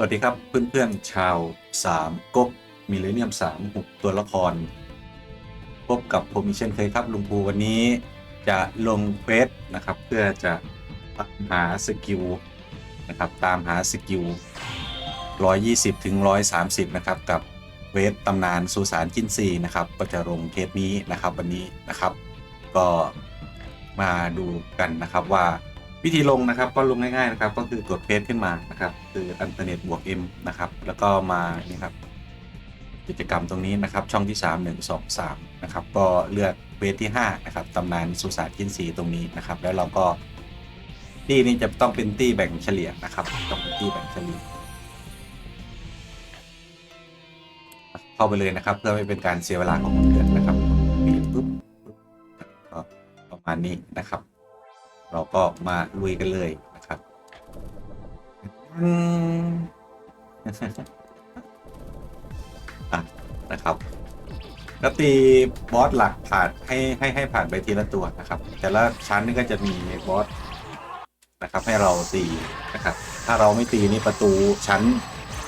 สวัสดีครับเพื่อนๆชาวสามก๊กมิเลเนียมสามหกตัวละคร พบกับผมเช่นเคยครับลุงภูวันนี้จะลงเควสนะครับ เพื่อจะหาสกิลนะครับตามหาสกิล 120 ถึง 130 นะครับกับเวทตำนานสุสานจินซีนะครับ ก็จะลงเคสนี้นะครับวันนี้นะครับ ก็มาดูกันนะครับว่า วิธีลงนะครับก็ลงง่ายๆนะครับ ก็คือกดเพจขึ้นมานะครับ คืออันเทอร์เน็ตบวก M นะครับ แล้วก็มานี่ครับกิจกรรมตรงนี้นะครับ ช่องที่ 3 1 2 3 นะครับ ก็เลือกเวทที่ 5 นะครับตำนานสุสานกินสีตรงนี้นะครับ แล้วเราก็ตี้นี้จะต้องเป็นตี้แบ่งเฉลี่ยนะครับ ต้องเป็นตี้แบ่งเฉลี่ยเข้าไปเลยนะครับ เพื่อไม่เป็นการเสียเวลาของเพื่อนนะครับปุ๊บปุ๊บก็ประมาณนี้นะครับ เราก็มาลุยกันเลยนะครับอะนะครับก็ตีบอสหลักผ่านให้ให้ให้ผ่านไปทีละตัวนะครับ แต่ละชั้นนี่ก็จะมีบอสนะครับ ให้เราตีนะครับ ถ้าเราไม่ตีนี่ประตูชั้น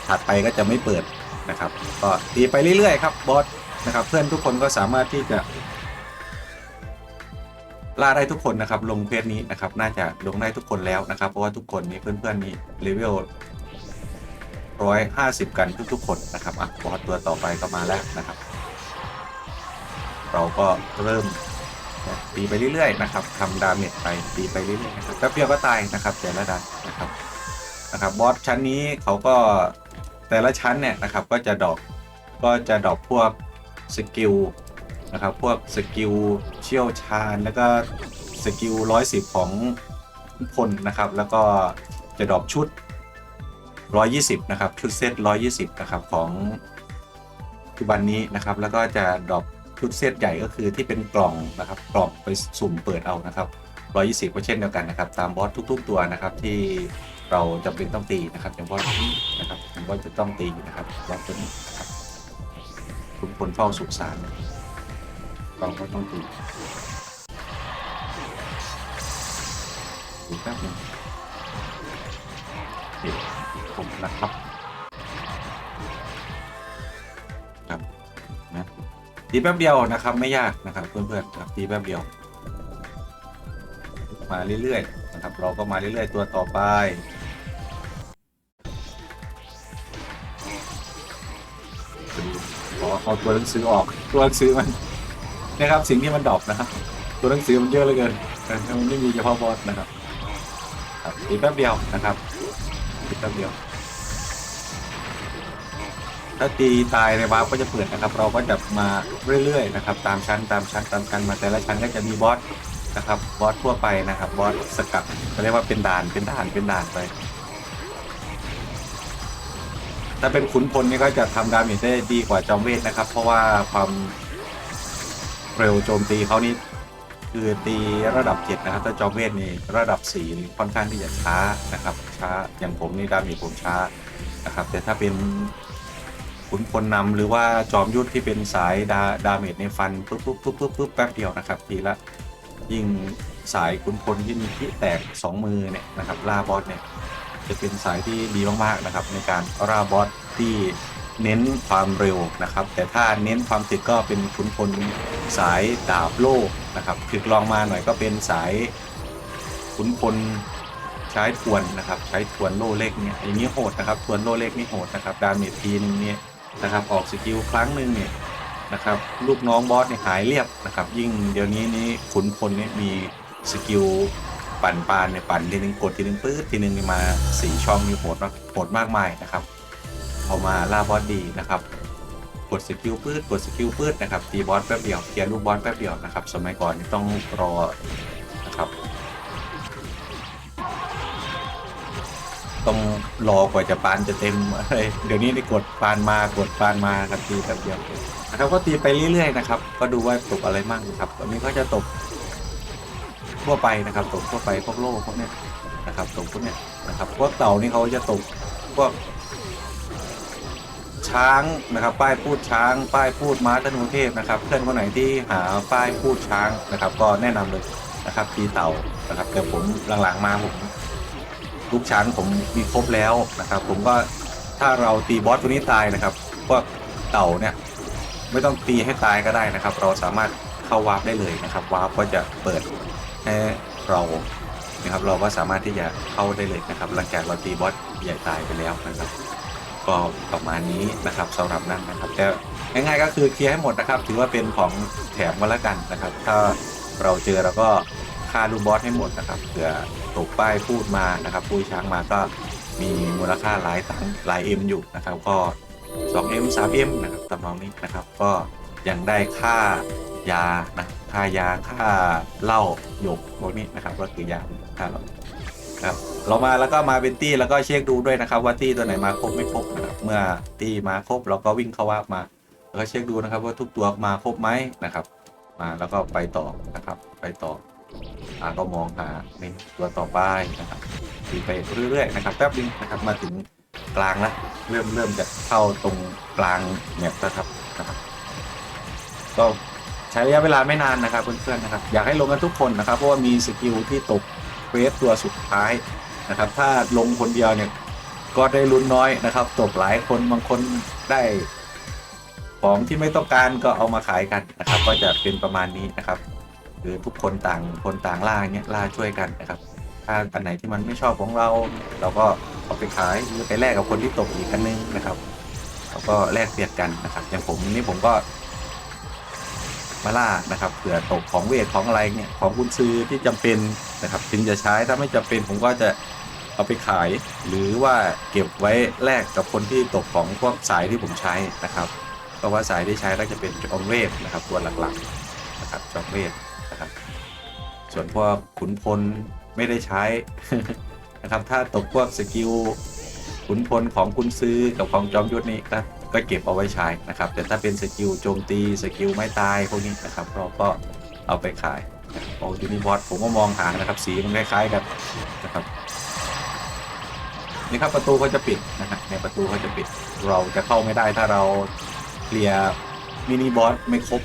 ถัดไปก็จะไม่เปิดนะครับ ก็ตีไปเรื่อยๆครับบอสนะครับ เพื่อนทุกคนก็สามารถที่จะ ล่าได้ทุกคนนะครับลงเพจนี้นะครับน่าจะลงได้ทุกคนแล้วนะครับ เพราะว่าทุกคนนี้เพื่อนๆนี่เลเวลร้อยห้าสิบกันทุกๆคนนะครับอะบอสตัวต่อไปก็มาแล้วนะครับ เราก็เริ่มตีไปเรื่อยๆนะครับทำดาเมจไปตีไปเรื่อยๆนะครับแป๊บเดียวก็ตายนะครับแต่ละดันนะครับนะครับบอสชั้นนี้เขาก็แต่ละชั้นเนี่ยนะครับก็จะดอกก็จะดอกพวกสกิล นะครับพวกสกิลเชี่ยวชาญแล้วก็สกิลร้อยสิบของทุกคนนะครับ แล้วก็จะดรอปชุด 120 นะครับ ชุดเซต120 นะครับ ของปัจจุบันนี้นะครับ แล้วก็จะดรอปชุดเซตใหญ่ก็คือที่เป็นกล่องนะครับ กล่องไปสุ่มเปิดเอานะครับ 120 ก็เช่นเดียวกันนะครับ ตามบอสทุก ๆ ตัวนะครับที่เราจำเป็นต้องตีนะครับอย่างบอสนี้นะครับย่างบอสจะต้องตีนะครับบอสตัวนี้นะครับคุณคนเฝ้าสุสาน เราก็ต้องดูดูแป๊บหนึงโอเคผมนะครับครับนะตีแป๊บเดียวนะครับ ไม่ยากนะครับ เพื่อนๆครับตีแป๊บเดียว มาเรื่อยๆนะครับ เราก็มาเรื่อยๆตัวต่อไปขอเอาตัวหนังสือออก ตัวหนังสือมัน นะครับสิ่งที่มันดรอปนะครับตัวหนังสือมันเยอะเหลือเกินแต่มันไม่มีเฉพาะบอสนะครับครับอีกแป๊บเดียวนะครับอีกแป๊บเดียว ถ้าตีตายในวาร์ปก็จะเปิดนะครับ เราก็จะมาเรื่อยๆนะครับ ตามชั้นตามชั้นตามชั้นมาแต่ละชั้นก็จะมีบอสนะครับบอสทั่วไปนะครับบอสสกัดเขาเรียกว่าเป็นด่านเป็นด่านเป็นด่านไปถ้าเป็นขุนพลนี่ก็จะทำดาเมจได้ดีกว่าจอมเวทนะครับ เพราะว่าความ เร็วโจมตีเขานี่คือตีระดับ7นะครับถ้าจอมเวทนี่ระดับ4นี่ค่อนข้างที่จะช้านะครับ ช้าอย่างผมนี่ดาเมจผมช้านะครับ แต่ถ้าเป็นขุนพลนำหรือว่าจอมยุทธที่เป็นสายดาดาเมจในฟันปุ๊บปุ๊บปุ๊บปุ๊บปุ๊บแป๊บเดียวนะครับ ทีละยิ่งสายขุนพลที่มีที่แตก 2 มือเนี่ยนะครับล่าบอสเนี่ยจะเป็นสายที่ดีมากๆนะครับ ในการล่าบอสที่ เน้นความเร็วนะครับ แต่ถ้าเน้นความถึกก็เป็นขุนพลสายดาบโล่นะครับถึกลองมาหน่อยก็เป็นสายขุนพลใช้ทวนนะครับ ใช้ทวนโลเล็กเนี่ยอย่างนี้โหดนะครับทวนโลเล็กนี่โหดนะครับดาเมจทีนึงเนี่ยนะครับ ออกสกิลครั้งหนึ่งเนี่ยนะครับ ลูกน้องบอสเนี่ยหายเรียบนะครับ ยิ่งเดี๋ยวนี้นี่ขุนพลเนี่ยมีสกิลปั่นปานเนี่ยปั่นทีนึงกดทีนึงปื๊ดทีนึงมาสี่ช่องนี่โหดมากโหดมากมายนะครับ เอามาล่าบอสดีนะครับกดสกิลปืดกดสกิลปืดนะครับตีบอสแป๊บเดียวเคลียร์ลูกบอสแป๊บเดียวนะครับ สมัยก่อนนี่ต้องรอนะครับต้องรอกว่าจะปานจะเต็มอะไรเดี๋ยวนี้ได้กดปานมากดปานมาครับตีแป๊บเดียวนะครับก็ตีไปเรื่อยๆนะครับ ก็ดูว่าตกอะไรมั่งนะครับตอนนี้ก็จะตกทั่วไปนะครับ ตกทั่วไปพวกโล่พวกเนี้ยนะครับ ตกพวกเนี้ยนะครับ พวกเต่านี่เขาจะตกพวก ช้างนะครับ ป้ายพูดช้าง ป้ายพูดม้าธนูเทพนะครับ เพื่อนคนไหนที่หาป้ายพูดช้างนะครับ ก็แนะนำเลยนะครับตีเต่านะครับแต่ผมหลังๆมาผมลูกช้างผมมีครบแล้วนะครับ ผมก็ถ้าเราตีบอสตัวนี้ตายนะครับพวกเต่าเนี่ยไม่ต้องตีให้ตายก็ได้นะครับ เราสามารถเข้าวาร์ปได้เลยนะครับวาร์ปก็จะเปิดให้เรานะครับ เราก็สามารถที่จะเข้าได้เลยนะครับ หลังจากเราตีบอสใหญ่ตายไปแล้วนะครับ ก็ประมาณนี้นะครับสำหรับนั่นนะครับแต่ง่ายๆก็คือเคลียร์ให้หมดนะครับ ถือว่าเป็นของแถมก็แล้วกันนะครับ ถ้าเราเจอเราก็ฆ่าลูกบอสให้หมดนะครับเผื่อตกป้ายพูดมานะครับพูดช้างมาก็มีมูลค่าหลายตังหลายเอ็มอยู่นะครับ ก็ 2M 3M นะครับตำนองนี้นะครับ ก็ยังได้ค่ายานะค่ายาค่าเหล้าหยกพวกนี้นะครับ ก็คือยาค่าเหล้า ครับเรามาแล้วก็มาเป็นตี้แล้วก็เช็คดูด้วยนะครับว่าตี้ตัวไหนมาครบไม่ครบนะครับเมื่อตี้มาครบเราก็วิ่งเข้าวาร์ปมาแล้วก็เช็คดูนะครับว่าทุกตัวมาครบไหมนะครับ มาแล้วก็ไปต่อนะครับ ไปต่ออ่าก็มองหาในตัวต่อไปนะครับตีไปเรื่อยๆนะครับแป๊บนึงนะครับมาถึงกลางแล้วเริ่มเริ่มจะเข้าตรงกลางแมปแล้วครับนะครับก็ใช้ระยะเวลาไม่นานนะครับเพื่อนๆนะครับ อยากให้ลงกันทุกคนนะครับ เพราะว่ามีสกิลที่ตก เวสตัวสุดท้ายนะครับ ถ้าลงคนเดียวเนี่ยก็ได้ลุ้นน้อยนะครับ ตกหลายคนบางคนได้ของที่ไม่ต้องการก็เอามาขายกันนะครับ ก็จะเป็นประมาณนี้นะครับคือทุกคนต่างคนต่างล่าเนี่ยล่าช่วยกันนะครับ ถ้าอันไหนที่มันไม่ชอบของเรา เราก็เอาไปขายหรือไปแลกกับคนที่ตกอีกอันนึงนะครับแล้วก็แลกเปลี่ยนกันนะครับ อย่างผมนี่ผมก็มาล่านะครับเผื่อตกของเวทของอะไรเนี่ยของคุณซื้อที่จำเป็น นะครับถึงจะใช้ถ้าไม่จำเป็นผมก็จะเอาไปขาย หรือว่าเก็บไว้แลกกับคนที่ตกของพวกสายที่ผมใช้นะครับเพราะว่าสายที่ใช้ก็จะเป็นจอมเวทนะครับ ตัวหลักๆนะครับจอมเวทนะครับ ส่วนพวกขุนพลไม่ได้ใช้นะครับถ้าตกพวกสกิลขุนพลของคุณซื้อกับของจอมยุทธนี่ก็ก็เก็บเอาไว้ใช้นะครับ แต่ถ้าเป็นสกิลโจมตีสกิลไม้ตายพวกนี้นะครับเราก็เอาไปขาย โอ้ยูนิบอสผมก็มองหานะครับ สีมันคล้ายๆกันนะครับนี่ครับประตูก็จะปิดนะฮะในประตูก็จะปิด เราจะเข้าไม่ได้ถ้าเราเคลียร์มินิบอสไม่ครบ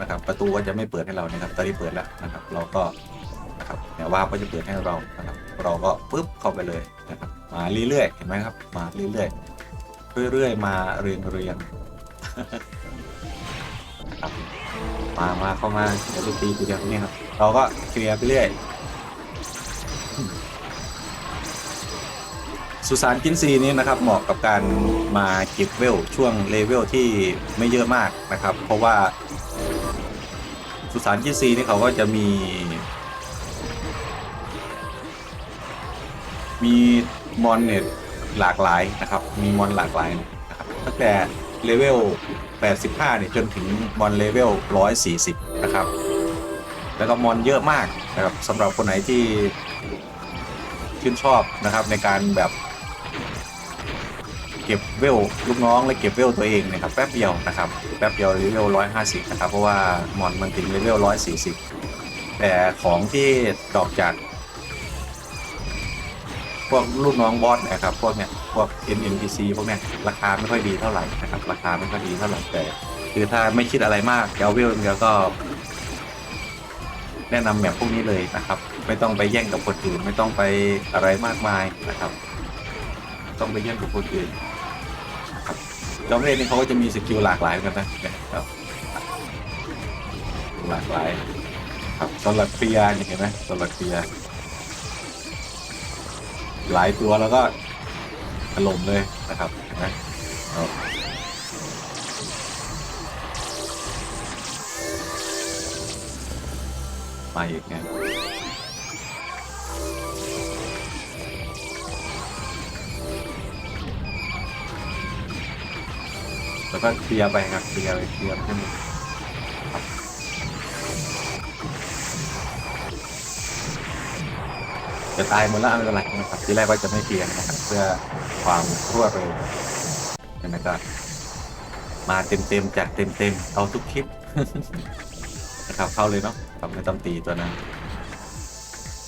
นะครับ ประตูก็จะไม่เปิดให้เรานะครับตอนนี้เปิดแล้วนะครับ เราก็นะครับเนี่ว่าก็จะเปิดให้เรานะครับ เราก็ปึ๊บเข้าไปเลยนะครับ มาเรื่อยๆเห็นไหมครับ มาเรื่อยๆเรื่อยๆมาเรียงเรียงๆครับ มามาเข้ามาเดี๋ยวลูกตีตัวเดียวนี่ครับ เราก็เคลียร์ไปเรื่อย สุสานกินซีนี้นะครับ เหมาะกับการมาเก็บเวลช่วงเลเวลที่ไม่เยอะมากนะครับ เพราะว่า สุสานกินซีนี่เขาก็จะมี มีมอนเนี่ยหลากหลายนะครับ มีมอนหลากหลายนะครับตั้งแต่เลเวล 85เนี่ยจนถึงมอนเลเวล 140 นะครับ แล้วก็มอนเยอะมากนะครับสำหรับคนไหนที่ชื่นชอบนะครับในการแบบ เก็บเวลลูกน้องและเก็บเวลตัวเองนะครับแป๊บเดียวนะครับแป๊บเดียวเลเวล 150 นะครับ เพราะว่ามอนมันถึงเลเวล 140 แต่ของที่ดอกจาก พวกลูกน้องบอสเนะครับพวกเนี้ย พวก NNPC พวกเนี้ยราคาไม่ค่อยดีเท่าไหร่นะครับราคาไม่ค่อยดีเท่าไหร่แต่คือถ้าไม่คิดอะไรมากจะเอาเวลเดียวก็ แนะนำแบบพวกนี้เลยนะครับ ไม่ต้องไปแย่งกับคนอื่น ไม่ต้องไปอะไรมากมายนะครับ ต้องไปแย่งกับคนอื่นนะครับจอมเวทนี่เขาก็จะมีสกิลหลากหลายเหมือนกันนะครับหลากหลายครับสลัดเปียนี่เห็นไหมสลัดเปียหลายตัวแล้วก็ ถล่มเลยนะครับเห็นไหมเอามาอีกไงแล้วก็เคลียร์ไปครับเคลียร์ไปเคลียร์ให้หมด จะตายหมดแล้วไม่เป็นไรนะครับที่แรกว่าจะไม่เปลี่ยนนะครับ เพื่อความรวดเร็วนะครับมาเต็มเต็มจัดเต็มเต็มๆเอาทุกคลิปนะครับเข้าเลยเนาะทำไม่ต้องตีตัวนั้น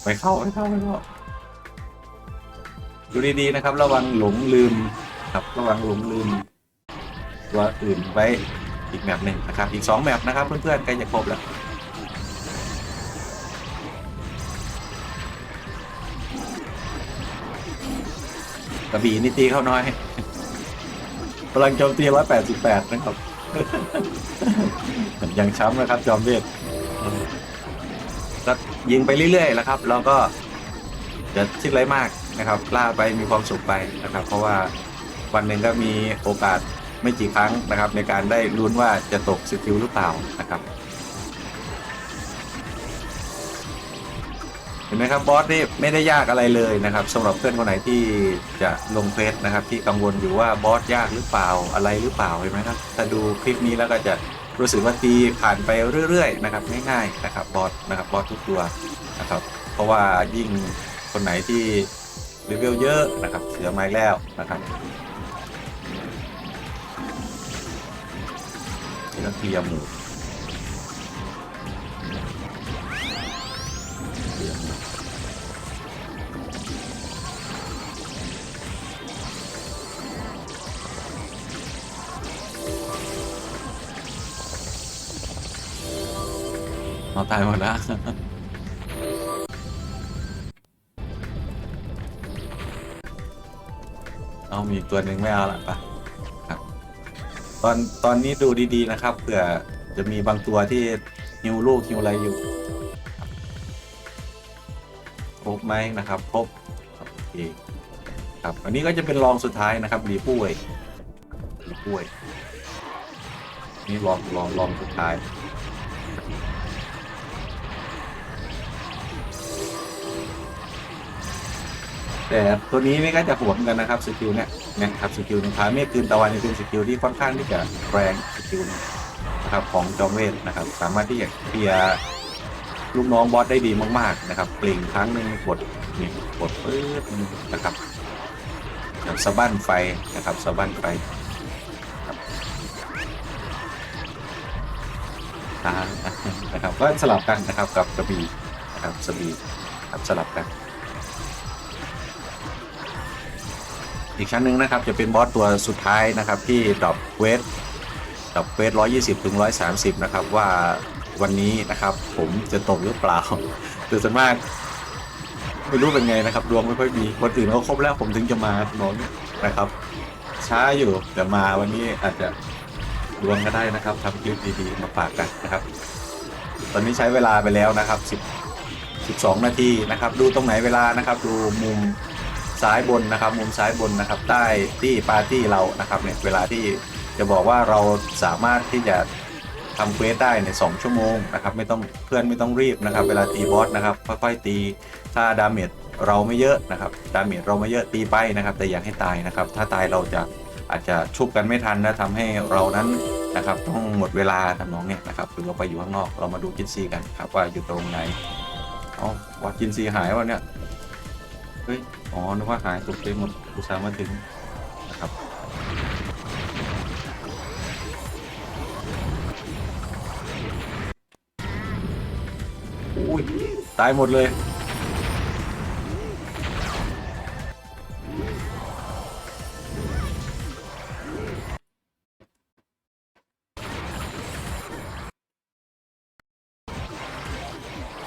ไม่เข้าไม่เข้าไม่เข้าดูดีๆนะครับ ระวังหลงลืมครับระวังหลงลืมตัวอื่นไว้อีกแมปหนึ่งนะครับ อีกสองแมปนะครับ เพื่อนๆใกล้จะครบแล้ว กระบี่นี่ตีเข้าน้อยพลังโจมตี188นะครับ ยังช้ำนะครับ จอมเวทก็ยิงไปเรื่อยๆแล้วครับแล้วก็จะคิดอะไรมากนะครับล่าไปมีความสุขไปนะครับ เพราะว่าวันหนึ่งก็มีโอกาสไม่กี่ครั้งนะครับ ในการได้ลุ้นว่าจะตกสกิลหรือเปล่านะครับ เห็นไหมครับบอสนี่ไม่ได้ยากอะไรเลยนะครับสำหรับเพื่อนคนไหนที่จะลงเฟสนะครับ ที่กังวลอยู่ว่าบอสยากหรือเปล่าอะไรหรือเปล่าเห็นไหมครับถ้าดูคลิปนี้แล้วก็จะรู้สึกว่าตีผ่านไปเรื่อยๆนะครับง่ายๆนะครับบอสนะครับบอสทุกตัวนะครับ เพราะว่ายิ่งคนไหนที่เลเวลเยอะนะครับเสือไม้แล้วนะครับนี่ก็เคลียร์หมู ตายหมดแล้วเอามีตัวหนึ่งไม่เอาละปะครับ ตอนตอนนี้ดูดีๆนะครับเผื่อจะมีบางตัวที่ฮิวลูกฮิวอะไรอยู่ครบไหมนะครับครบโอเคครับอันนี้ก็จะเป็นรองสุดท้ายนะครับรีปุ้ยรีปุ้ยนี่รองรองรองสุดท้าย แต่ตัวนี้นี่ก็จะห่วงกันนะครับสกิลเนี่ยนะครับสกิลหนึ่งพาเมฆคืนตะวันเป็นสกิลที่ค่อนข้างที่จะแรงสกิลนะครับของจอมเวทนะครับ สามารถที่จะเคลียร์ลูกน้องบอสได้ดีมากๆนะครับเปล่งครั้งหนึ่งกดนี่กดปื๊ดนะครับแบบสะบั้นไฟนะครับสะบั้นไฟนะครับก็สลับกันนะครับกับกระบี่นะครับสบีครับสลับกัน อีกชั้นหนึ่งนะครับ จะเป็นบอสตัวสุดท้ายนะครับ ที่ดรอปเวทดรอปเวท120ถึง130นะครับว่าวันนี้นะครับ ผมจะตกหรือเปล่าแต่ส่วนมาก ไม่รู้เป็นไงนะครับ ดวงไม่ค่อยมีคนอื่นเขาครบแล้วผมถึงจะมาน้องนะครับ ช้าอยู่แต่มาวันนี้อาจจะดวงก็ได้นะครับทำคลิปดีๆมาฝากกันนะครับ ตอนนี้ใช้เวลาไปแล้วนะครับ10 12 นาทีนะครับ ดูตรงไหนเวลานะครับ ดูมุม ซ้ายบนนะครับ มุมซ้ายบนนะครับ ใต้ที่ปาร์ตี้เรานะครับเนี่ยเวลาที่จะบอกว่าเราสามารถที่จะทำเควสได้ในสองชั่วโมงนะครับ ไม่ต้องเพื่อนไม่ต้องรีบนะครับ เวลาตีบอสนะครับค่อยๆตีถ้าดาเมจเราไม่เยอะนะครับดาเมจเราไม่เยอะตีไปนะครับ แต่อยากให้ตายนะครับ ถ้าตายเราจะอาจจะชุบกันไม่ทันนะทำให้เรานั้นนะครับ ต้องหมดเวลาทำน้องเนี้ยนะครับหรือเราไปอยู่ข้างนอกเรามาดูจินซีกันครับว่าอยู่ตรงไหนเอว่าจินซีหายวะเนี่ย เฮ้ย อ๋อ นึกว่าหายตกใจหมดอุตส่าห์มาถึงนะครับ อุ้ย ตายหมดเลย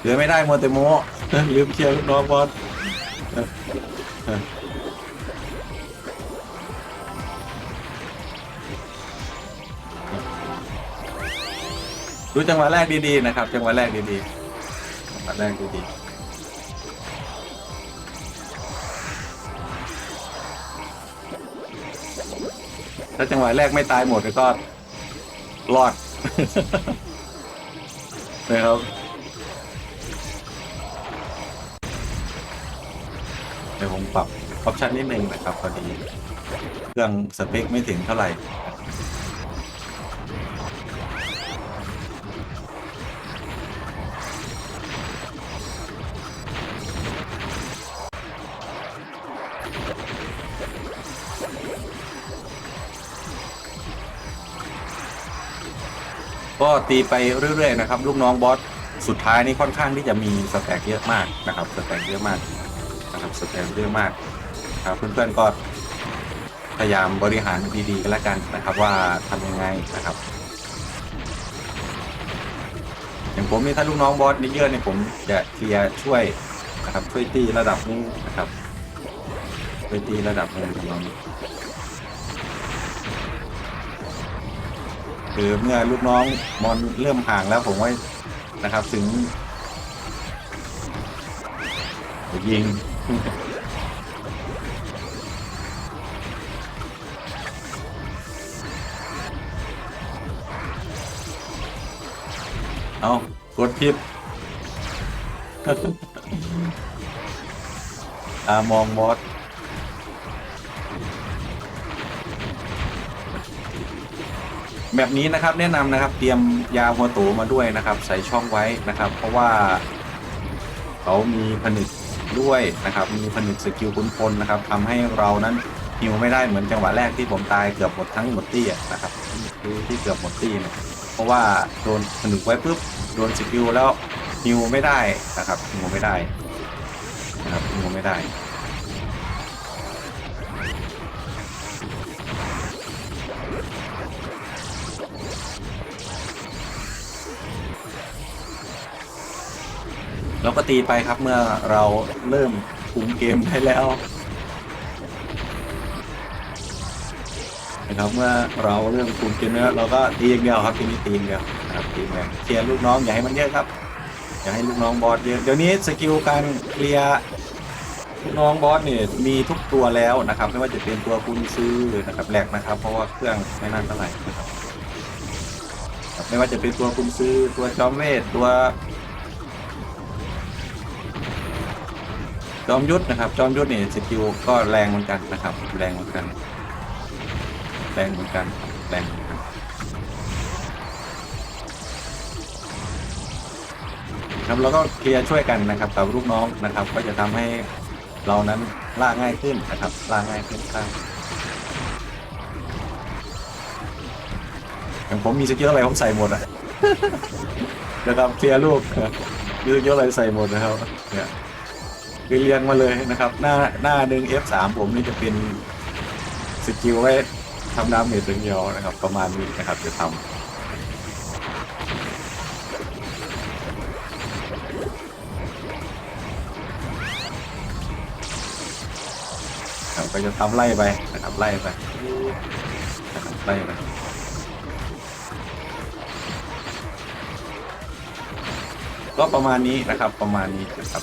เหลือไม่ได้โมวแต่โมลืมเคลียร์ลูกน้องบอส ดูจังหวะแรกดีๆนะครับ จังหวะแรกดีๆจังหวะแรกดีๆถ้าจังหวะแรกไม่ตายหมดก็รอดนะครับ เดี๋ยวผมปรับออปชันนิดนึงนะครับพอดี เครื่องสเปคไม่ถึงเท่าไหร่ก็ตีไปเรื่อยๆนะครับ ลูกน้องบอสสุดท้ายนี่ค่อนข้างที่จะมีสแต็กเยอะมากนะครับสแต็กเยอะมากับสแต็กเยอะมากครับเพื่อนๆก็พยายามบริหารดีๆกันแล้วกันนะครับว่าทำยังไงนะครับอย่างผมนี่ถ้าลูกน้องบอสนี่เยอะเนี่ยผมจะเคลียร์ช่วยนะครับช่วยตีระดับนี้นะครับช่วยตีระดับนี้ของเราคือเมื่อลูกน้องมอนเริ่มห่างแล้วผมว่านะครับถึงยิง เอากดผิดตามองบอสแบบนี้นะครับแนะนำนะครับเตรียมยาหัวโตมาด้วยนะครับ ใส่ช่องไว้นะครับ เพราะว่าเขามีผนึก ด้วยนะครับ มีผนึกสกิลคุณพลนะครับทำให้เรานั้นฮิวไม่ได้เหมือนจังหวะแรกที่ผมตายเกือบหมดทั้งหมดตี้นะครับที่ที่เกือบหมดตี้เนี่ยเพราะว่าโดนผนึกไว้ปุ๊บโดนสกิลแล้วฮิวไม่ได้นะครับฮิวไม่ได้นะครับฮิวไม่ได้ เราก็ตีไปครับเมื่อเราเริ่มคุมเกมได้แล้วนะครับเมื่อเราเริ่มคุมเกมแล้วเราก็ตีอย่างเดียวครับทีนี้ตีอย่างเดียวนะครับตีอย่างเคลียร์ลูกน้องอย่าให้มันเยอะครับอย่าให้ลูกน้องบอสเยอะเดี๋ยวนี้สกิลการเคลียร์ลูกน้องบอสเนี่ยมีทุกตัวแล้วนะครับไม่ว่าจะเป็นตัวคุณซื้อนะครับแหลกนะครับ เพราะว่าเครื่องไม่นานเท่าไหร่นะครับครับไม่ว่าจะเป็นตัวคุณซื้อตัวจอมเวทตัว จอมยุทธนะครับ จอมยุทธเนี่ยสกิลก็แรงเหมือนกันนะครับ แรงเหมือนกัน แรงเหมือนกัน แรงเหมือนกันครับแล้วก็เคลียร์ช่วยกันนะครับกับลูกน้องนะครับ ก็จะทำให้เรานั้นล่าง่ายขึ้นนะครับล่าง่ายขึ้นครับอย่างผมมีสกิลอะไรผมใส่หมดอะนะครับเคลียร์ลูกมีสกิลอะไรใส่หมดนะครับเนี่ย เรียงมาเลยนะครับ หน้าหน้าหนึ่ง F3 ผมนี่จะเป็นสกิลไว้ทำดาเมจอย่างเดียวนะครับ ประมาณนี้นะครับจะทำครับก็จะทำไล่ไปนะครับไล่ไปนะครับไล่ไปก็ประมาณนี้นะครับประมาณนี้นะครับ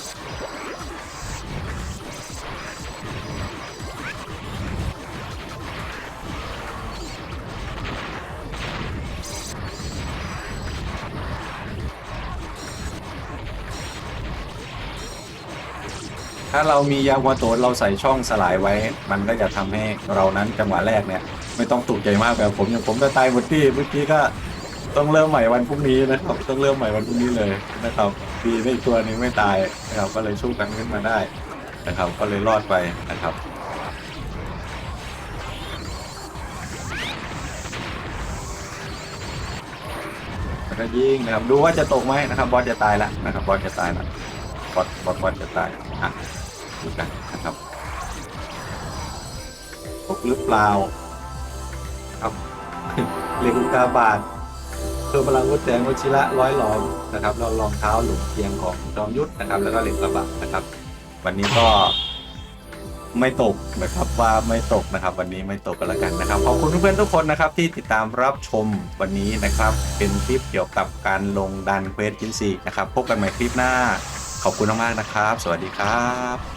ถ้าเรามียาวาโตะเราใส่ช่องสลายไว้ มันก็จะทำให้เรานั้นจังหวะแรกเนี่ย ไม่ต้องตกใจมากแบบผมอย่างผมจะตายหมดที่เมื่อกี้ก็ต้องเริ่มใหม่วันพรุ่งนี้นะครับต้องเริ่มใหม่วันพรุ่งนี้เลยนะครับปีไม่ตัวนึงไม่ตายนะครับก็เลยสู้กันขึ้นมาได้นะครับก็เลยรอดไปนะครับก็ยิงนะครับดูว่าจะตกไหมนะครับบอสจะตายแล้วนะครับบอสจะตายแล้วบอสบอสบอสจะตายอะ ดูกันนะครับตกหรือเปล่า ครับเรียกอุกาบาทเพิ่มพลังวุฒิแดงวชิระร้อยหลอมนะครับเรารองเท้าหลุมเทียงของจอมยุทธนะครับ แล้วก็เหล็กกระบะนะครับ วันนี้ก็ไม่ตกนะครับว่าไม่ตกนะครับ วันนี้ไม่ตกกันแล้วกันนะครับขอบคุณเพื่อนๆทุกคนนะครับ ที่ติดตามรับชมวันนี้นะครับ เป็นคลิปเกี่ยวกับการลงดันเควสจินซีนะครับพบกันใหม่คลิปหน้า ขอบคุณมากๆนะครับ สวัสดีครับ